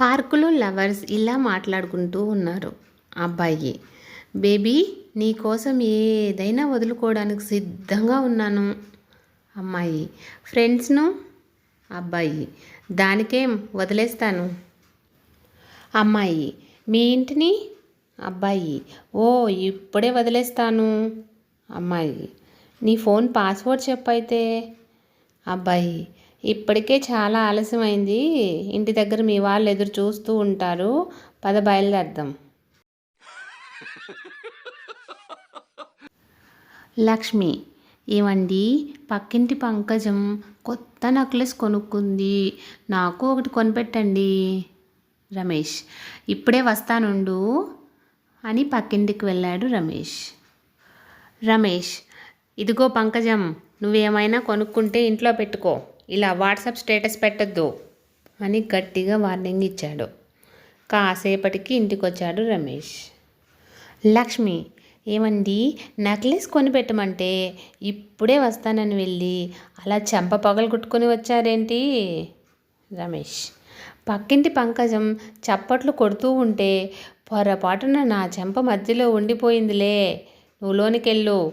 పార్కులో లవర్స్ ఇలా మాట్లాడుకుంటూ ఉన్నారు. అబ్బాయి బేబీ నీ కోసం ఏదైనా వదులుకోవడానికి సిద్ధంగా ఉన్నాను. అమ్మాయి ఫ్రెండ్స్ను? అబ్బాయి దానికేం వదిలేస్తాను. అమ్మాయి మీ ఇంటిని? అబ్బాయి ఓ ఇప్పుడే వదిలేస్తాను. అమ్మాయి నీ ఫోన్ పాస్వర్డ్ చెప్పైతే? అబ్బాయి ఇప్పటికే చాలా ఆలస్యమైంది. ఇంటి దగ్గర మీ వాళ్ళు ఎదురు చూస్తూ ఉంటారు. పద బయలుదేరదాం. లక్ష్మి ఏమండి? పక్కింటి పంకజం కొత్త నెక్లెస్ కొనుక్కుంది. నాకు ఒకటి కొనిపెట్టండి. రమేష్ ఇప్పుడే వస్తానుండు అని పక్కింటికి వెళ్ళాడు రమేష్. రమేష్ ఇదిగో పంకజం నువ్వేమైనా కొనుక్కుంటే ఇంట్లో పెట్టుకో. ఇలా వాట్సాప్ స్టేటస్ పెట్టద్దు అని గట్టిగా వార్నింగ్ ఇచ్చాడు. కాసేపటికి ఇంటికి వచ్చాడు రమేష్. లక్ష్మి ఏమండి? నెక్లెస్ కొని పెట్టమంటే ఇప్పుడే వస్తానని వెళ్ళి అలా చెంప పగలు కుట్టుకొని వచ్చారేంటి? రమేష్ పక్కింటి పంకజం చప్పట్లు కొడుతూ ఉంటే పొరపాటున నా చెంప మధ్యలో ఉండిపోయిందిలే నువ్వు లోనికెళ్ళు.